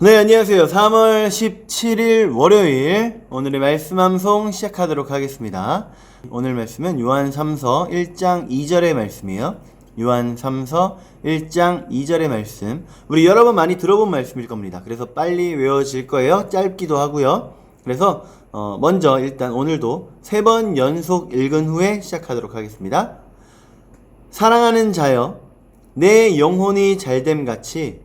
네, 안녕하세요. 3월 17일 월요일 오늘의 말씀 함송 시작하도록 하겠습니다. 오늘 말씀은 요한 3서 1장 2절의 말씀이에요. 요한 3서 1장 2절의 말씀. 우리 여러 번 많이 들어본 말씀일 겁니다. 그래서 빨리 외워질 거예요. 짧기도 하고요. 그래서 어, 먼저 일단 오늘도 세 번 연속 읽은 후에 시작하도록 하겠습니다. 사랑하는 자여, 내 영혼이 잘됨 같이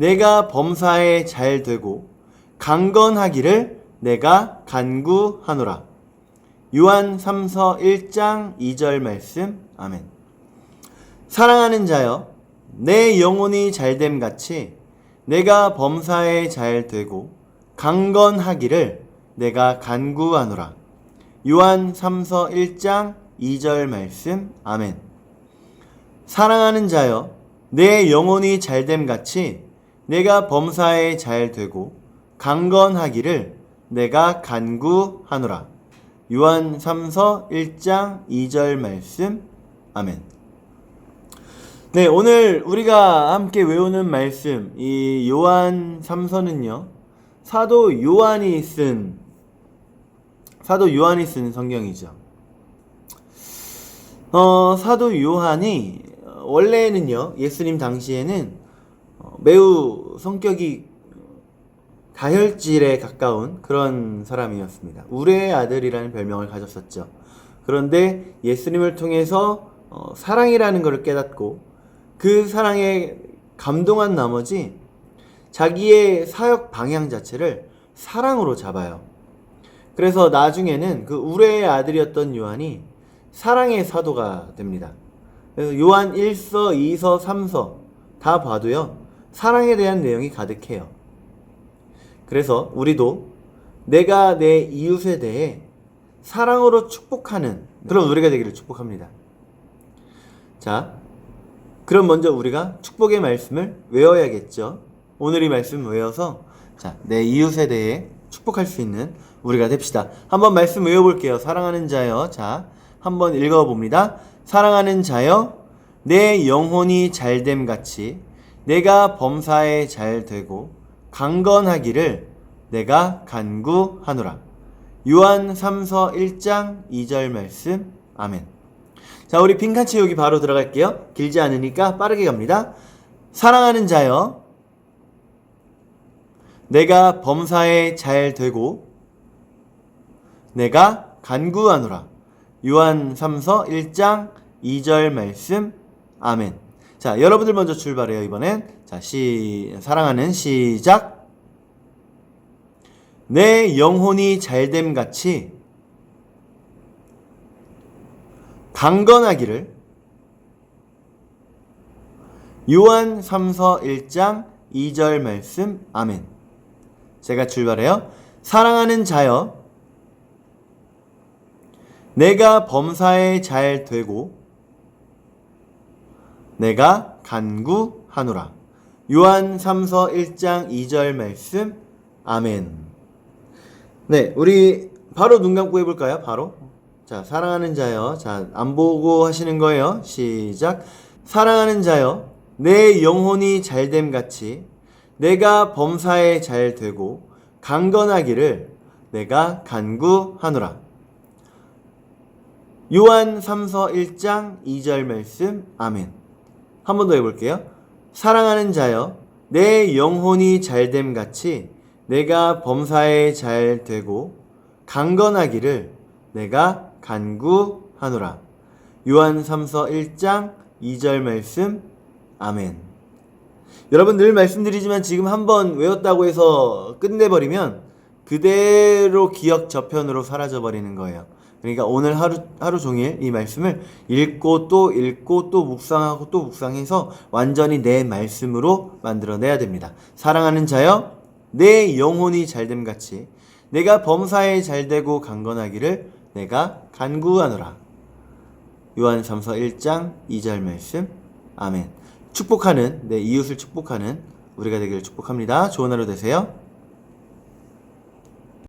내가 범사에 잘 되고 강건하기를 내가 간구하노라. 요한 3서 1장 2절 말씀. 아멘. 사랑하는 자여, 내 영혼이 잘됨 같이 내가 범사에 잘 되고 강건하기를 내가 간구하노라. 요한 3서 1장 2절 말씀. 아멘. 사랑하는 자여, 내 영혼이 잘됨 같이 내가 범사에 잘 되고 강건하기를 내가 간구하노라. 요한 3서 1장 2절 말씀. 아멘. 네, 오늘 우리가 함께 외우는 말씀, 이 요한 3서는요, 사도 요한이 쓴, 사도 요한이 쓴 성경이죠. 어, 사도 요한이 원래는요, 예수님 당시에는 어, 매우 성격이 다혈질에 가까운 그런 사람이었습니다. 우레의 아들이라는 별명을 가졌었죠. 그런데 예수님을 통해서 어, 사랑이라는 것을 깨닫고 그 사랑에 감동한 나머지 자기의 사역 방향 자체를 사랑으로 잡아요. 그래서 나중에는 그 우레의 아들이었던 요한이 사랑의 사도가 됩니다. 그래서 요한 1서, 2서, 3서 다 봐도요. 사랑에 대한 내용이 가득해요. 그래서 우리도 내가 내 이웃에 대해 사랑으로 축복하는 그런 우리가 되기를 축복합니다. 자, 그럼 먼저 우리가 축복의 말씀을 외워야겠죠. 오늘 이 말씀 외워서 자, 내 이웃에 대해 축복할 수 있는 우리가 됩시다. 한번 말씀 외워볼게요. 사랑하는 자여. 자, 한번 읽어봅니다. 사랑하는 자여, 내 영혼이 잘됨 같이 내가 범사에 잘 되고 강건하기를 내가 간구하노라. 요한 3서 1장 2절 말씀. 아멘. 자, 우리 빈칸 채우기 바로 들어갈게요. 길지 않으니까 빠르게 갑니다. 사랑하는 자여, 내가 범사에 잘 되고 내가 간구하노라. 요한 3서 1장 2절 말씀. 아멘. 자, 여러분들 먼저 출발해요, 이번엔. 자, 시, 사랑하는 시작. 내 영혼이 잘됨 같이 강건하기를 요한 3서 1장 2절 말씀. 아멘. 제가 출발해요. 사랑하는 자여, 내가 범사에 잘 되고 내가 간구하노라. 요한 3서 1장 2절 말씀. 아멘. 네, 우리 바로 눈 감고 해볼까요? 바로. 자, 사랑하는 자여. 자, 안 보고 하시는 거예요. 시작. 사랑하는 자여, 내 영혼이 잘됨 같이 내가 범사에 잘 되고 강건하기를 내가 간구하노라. 요한 3서 1장 2절 말씀. 아멘. 한 번 더 해볼게요. 사랑하는 자여, 내 영혼이 잘됨 같이 내가 범사에 잘 되고 강건하기를 내가 간구하노라. 요한 3서 1장 2절 말씀. 아멘. 여러분 늘 말씀드리지만 지금 한번 외웠다고 해서 끝내버리면 그대로 기억 저편으로 사라져 버리는 거예요. 그러니까 오늘 하루 하루 종일 이 말씀을 읽고 또 읽고 또 묵상하고 또 묵상해서 완전히 내 말씀으로 만들어내야 됩니다. 사랑하는 자여, 내 영혼이 잘됨 같이 내가 범사에 잘되고 강건하기를 내가 간구하노라. 요한 3서 1장 2절 말씀. 아멘. 축복하는 내 이웃을 축복하는 우리가 되기를 축복합니다. 좋은 하루 되세요.